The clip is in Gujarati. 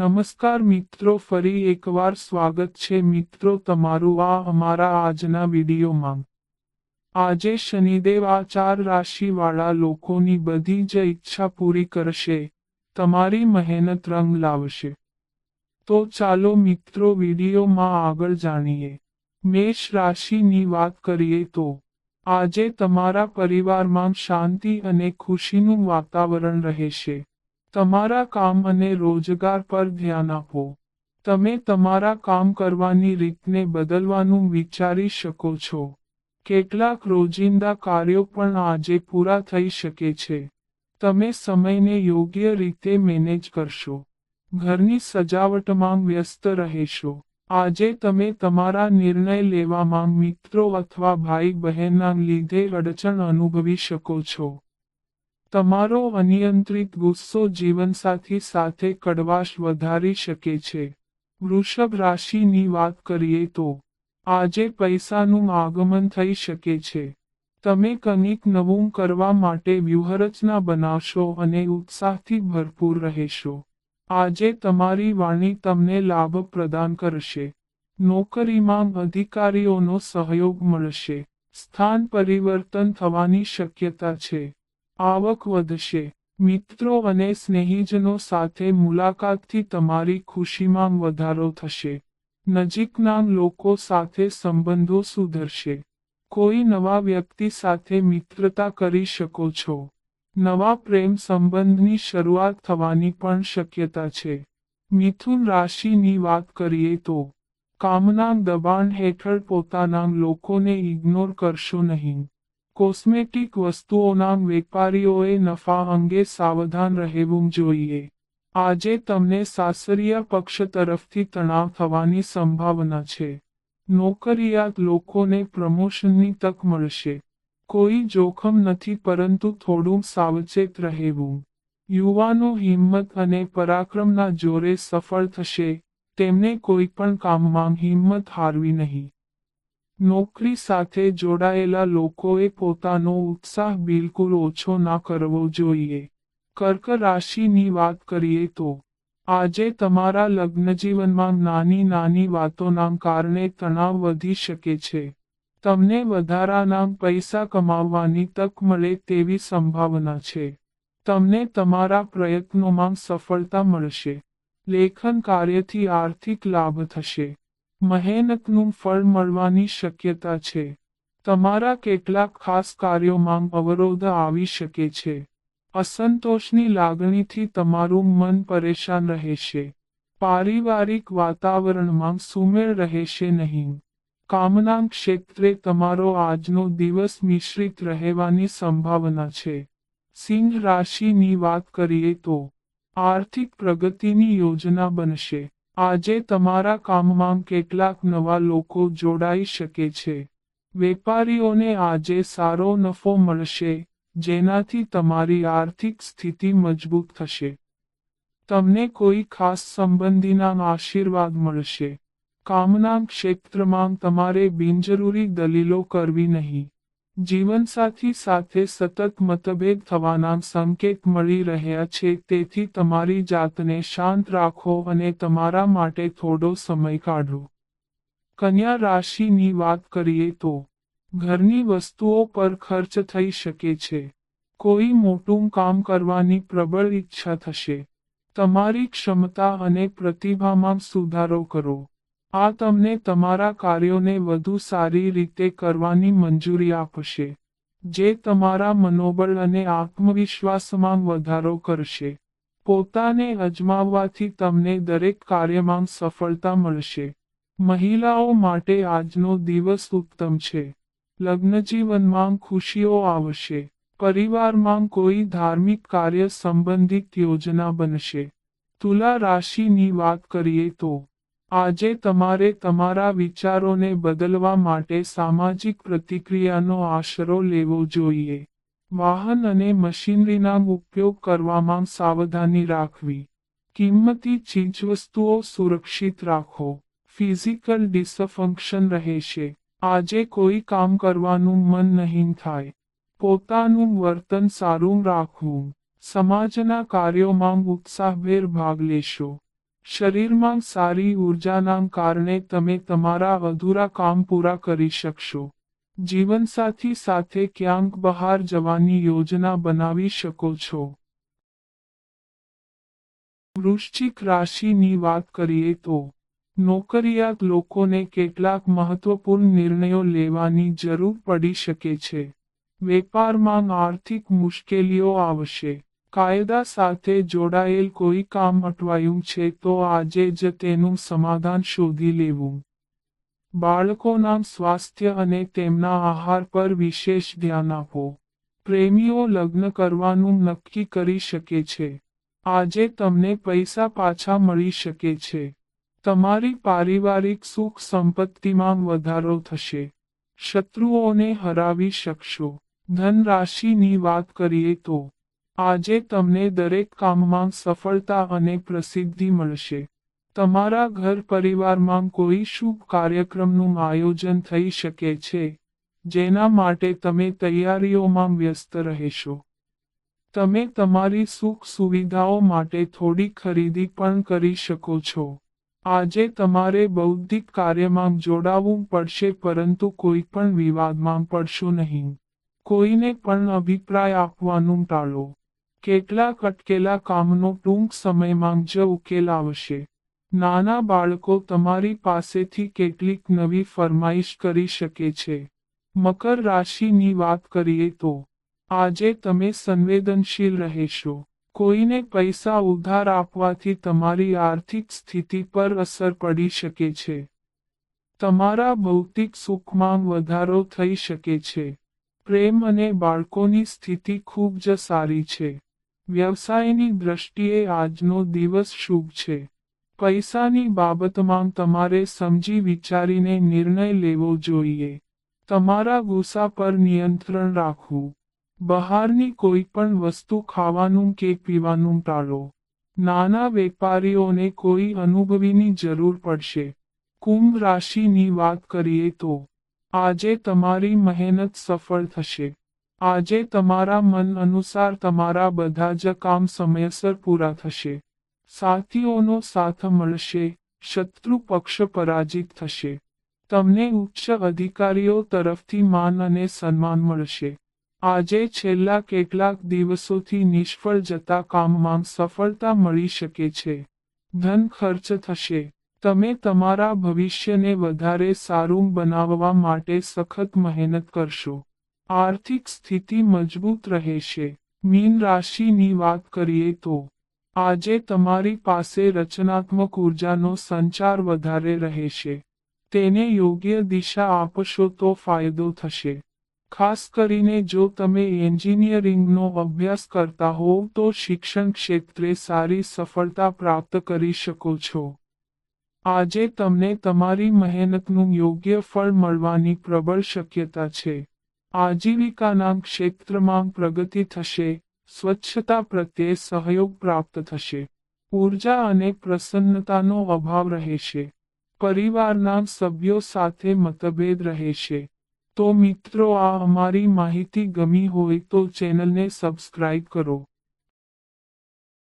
નમસ્કાર મિત્રો, ફરી એકવાર સ્વાગત છે મિત્રો તમારું આ અમારા આજના વિડીયોમાં. આજે શનિદેવ આ ચાર રાશિવાળા લોકોની બધી જ ઈચ્છા પૂરી કરશે, તમારી મહેનત રંગ લાવશે. તો ચાલો મિત્રો વિડીયોમાં આગળ જાણીએ. મેષ રાશિની વાત કરીએ તો, આજે તમારા પરિવારમાં શાંતિ અને ખુશીનું વાતાવરણ રહેશે. તમારા કામ અને રોજગાર પર ધ્યાન આપો. તમે તમારા કામ કરવાની રીતને બદલવાનું વિચારી શકો છો. કેટલાક રોજિંદા કાર્યો પણ આજે પૂરા થઈ શકે છે. તમે સમયને યોગ્ય રીતે મેનેજ કરશો. ઘરની સજાવટમાં વ્યસ્ત રહેશો. આજે તમે તમારા નિર્ણય લેવામાં મિત્રો અથવા ભાઈ બહેનના લીધે અડચણ અનુભવી શકો છો. તમારો અનિયંત્રિત ગુસ્સો જીવનસાથી સાથે કડવાશ વધારી શકે છે. વૃષભ રાશિની વાત કરીએ તો, આજે પૈસાનું આગમન થઈ શકે છે. તમે કંઈક નવું કરવા માટે વ્યૂહરચના બનાવશો અને ઉત્સાહથી ભરપૂર રહેશો. આજે તમારી વાણી તમને લાભ પ્રદાન કરશે. નોકરીમાં અધિકારીઓનો સહયોગ મળશે. સ્થાન પરિવર્તન થવાની શક્યતા છે. આવક વધશે મિત્રો અને સ્નેહીજનો સાથે મુલાકાતથી તમારી ખુશીમાં વધારો થશે. નજીકના લોકો સાથે સંબંધો સુધરશે. કોઈ નવા વ્યક્તિ સાથે મિત્રતા કરી શકો છો. નવા પ્રેમ સંબંધની શરૂઆત થવાની પણ શક્યતા છે. મિથુન રાશિની વાત કરીએ તો, કામના દબાણ હેઠળ પોતાના લોકોને ઇગ્નોર કરશો નહીં. કોસ્મેટિક વસ્તુઓના વેપારીઓએ નફા અંગે સાવધાન રહેવું જોઈએ. આજે તમને સાસરીય પક્ષ તરફથી તણાવ થવાની સંભાવના છે. નોકરિયાત લોકોને પ્રમોશનની તક મળશે. કોઈ જોખમ નથી પરંતુ થોડું સાવચેત રહેવું. યુવાનો હિંમત અને પરાક્રમના જોરે સફળ થશે. તેમને કોઈ પણ કામમાં હિંમત હારવી નહીં. નોકરી સાથે જોડાયેલા લોકોએ પોતાનો ઉત્સાહ બિલકુલ ઓછો ના કરવો જોઈએ. કર્ક રાશિની વાત કરીએ તો, આજે તમારા લગ્નજીવનમાં નાની નાની વાતોના કારણે તણાવ વધી શકે છે. તમને વધારાના પૈસા કમાવવાની તક મળે તેવી સંભાવના છે. તમને તમારા પ્રયત્નોમાં સફળતા મળશે. લેખન કાર્યથી આર્થિક લાભ થશે. મહેનતનું ફળ મળવાની શક્યતા છે. તમારા કેટલાક ખાસ કાર્યોમાં અવરોધ આવી શકે છે. અસંતોષની લાગણીથી તમારું મન પરેશાન રહેશે. પારિવારિક વાતાવરણમાં સુમેળ રહેશે નહીં. કામના ક્ષેત્રે તમારો આજનો દિવસ મિશ્રિત રહેવાની સંભાવના છે. સિંહ રાશિની વાત કરીએ તો, આર્થિક પ્રગતિની યોજના બનશે. આજે તમારા કામમાં કેટલાક નવા લોકો જોડાઈ શકે છે. વેપારીઓને આજે સારો નફો મળશે, જેનાથી તમારી આર્થિક સ્થિતિ મજબૂત થશે. તમને કોઈ ખાસ સંબંધીના આશીર્વાદ મળશે. કામના ક્ષેત્રમાં તમારે બિનજરૂરી દલીલો કરવી નહીં. જીવનસાથી સાથે સતત મતભેદ થવાના સંકેત મળી રહ્યા છે, તેથી તમારી જાતને શાંત રાખો અને તમારા માટે થોડો સમય કાઢો. કન્યા રાશિની વાત કરીએ તો, ઘરની વસ્તુઓ પર ખર્ચ થઈ શકે છે. કોઈ મોટું કામ કરવાની પ્રબળ ઈચ્છા થશે. તમારી ક્ષમતા અને પ્રતિભામાં સુધારો કરો. આ તમને તમારા કાર્યોને વધુ સારી રીતે કરવાની મંજૂરી આપશે, જે તમારા મનોબળ અને આત્મવિશ્વાસમાં વધારો કરશે. પોતાને અજમાવવાથી તમને દરેક કાર્યમાં સફળતા મળશે. મહિલાઓ માટે આજનો દિવસ ઉત્તમ છે. લગ્નજીવનમાં ખુશીઓ આવશે. પરિવારમાં કોઈ ધાર્મિક કાર્ય સંબંધિત યોજના બનશે. તુલા રાશિની વાત કરીએ તો આજે તમારે તમારા વિચારોને બદલવા માટે સામાજિક પ્રતિક્રિયાનો આશરો લેવો જોઈએ. વાહન અને મશીનરીના ઉપયોગ કરવામાં સાવધાની રાખવી. કિંમતી ચીજવસ્તુઓ સુરક્ષિત રાખો. ફિઝિકલ ડિસફંક્શન રહેશે. આજે કોઈ કામ કરવાનું મન નહીં થાય. પોતાનું વર્તન સારું રાખવું. સમાજના કાર્યોમાં ઉત્સાહભેર ભાગ લેશો. શરીરમાં સારી ઉર્જાના કારણે તમે તમારા અધૂરા કામ પૂરા કરી શકશો. જીવનસાથી સાથે ક્યાંક બહાર જવાની યોજના બનાવી શકો છો. વૃશ્ચિક રાશિની વાત કરીએ તો, નોકરિયાત લોકોને કેટલાક મહત્વપૂર્ણ નિર્ણયો લેવાની જરૂર પડી શકે છે. વેપારમાં આર્થિક મુશ્કેલીઓ આવશે. કાયદા સાથે જોડાયેલ કોઈ કામ અટવાયું છે તો આજે જ તેનું સમાધાન શોધી લેવું. બાળકોના સ્વાસ્થ્ય અને તેમના આહાર પર વિશેષ ધ્યાન આપો. પ્રેમીઓ લગ્ન કરવાનું નક્કી કરી શકે છે. આજે તમને પૈસા પાછા મળી શકે છે. તમારી પારિવારિક સુખ સંપત્તિમાં વધારો થશે. શત્રુઓને હરાવી શકશો. ધન રાશિની વાત કરીએ તો આજે તમને દરેક કામમાં સફળતા અને પ્રસિદ્ધિ મળશે. તમારા ઘર પરિવારમાં કોઈ શુભ કાર્યક્રમનું આયોજન થઈ શકે છે, જેના માટે તમે તૈયારીઓમાં વ્યસ્ત રહેશો. તમે તમારી સુખ સુવિધાઓ માટે થોડી ખરીદી પણ કરી શકો છો. આજે તમારે બૌદ્ધિક કાર્યમાં જોડાવવું પડશે પરંતુ કોઈ પણ વિવાદમાં પડશો નહીં. કોઈને પણ અભિપ્રાય આપવાનું ટાળો. કેટલાક અટકેલા કામનો ટૂંક સમયમાં જ ઉકેલ આવશે. નાના બાળકો તમારી પાસેથી કેટલીક નવી ફરમાઈશ કરી શકે છે. મકર રાશિની વાત કરીએ તો, આજે તમે સંવેદનશીલ રહેશો. કોઈને પૈસા ઉધાર આપવાથી તમારી આર્થિક સ્થિતિ પર અસર પડી શકે છે. તમારા ભૌતિક સુખમાં વધારો થઈ શકે છે. પ્રેમ અને બાળકોની સ્થિતિ ખૂબ જ સારી છે. વ્યવસાયની દ્રષ્ટિએ આજનો દિવસ શુભ છે. પૈસાની બાબતમાં તમારે સમજી વિચારીને નિર્ણય લેવો જોઈએ. તમારા ગુસ્સા પર નિયંત્રણ રાખવું. બહારની કોઈ પણ વસ્તુ ખાવાનું કે પીવાનું ટાળો. નાના વેપારીઓને કોઈ અનુભવીની જરૂર પડશે. કુંભ રાશિની વાત કરીએ તો, આજે તમારી મહેનત સફળ થશે. આજે તમારા મન અનુસાર તમારા બધા જ કામ સમયસર પૂરા થશે. સાથીઓનો સાથ મળશે, શત્રુ પક્ષ પરાજિત થશે. તમને ઉચ્ચ અધિકારીઓ તરફથી માન અને સન્માન મળશે. આજે છેલ્લા કેટલાક દિવસોથી નિષ્ફળ જતા કામમાં સફળતા મળી શકે છે. ધન ખર્ચ થશે. તમે તમારા ભવિષ્યને વધારે સારું બનાવવા માટે સખત મહેનત કરશો. આર્થિક સ્થિતિ મજબૂત રહેશે. મીન રાશિની વાત કરીએ તો, આજે તમારી પાસે રચનાત્મક ઉર્જાનો સંચાર વધારે રહેશે. તેને યોગ્ય દિશા આપશો તો ફાયદો થશે. ખાસ કરીને જો તમે એન્જિનિયરિંગનો અભ્યાસ કરતા હોવ તો શિક્ષણ ક્ષેત્રે સારી સફળતા પ્રાપ્ત કરી શકો છો. આજે તમને તમારી મહેનતનું યોગ્ય ફળ મળવાની પ્રબળ શક્યતા છે. આજીવિકાના ક્ષેત્રમાં પ્રગતિ થશે, સ્વચ્છતા પ્રત્યે સહયોગ પ્રાપ્ત થશે, ઊર્જા અને પ્રસન્નતાનો અભાવ રહેશે, પરિવારના સભ્યો સાથે મતભેદ રહેશે. તો મિત્રો આ અમારી માહિતી ગમી હોય તો ચેનલને સબસ્ક્રાઇબ કરો.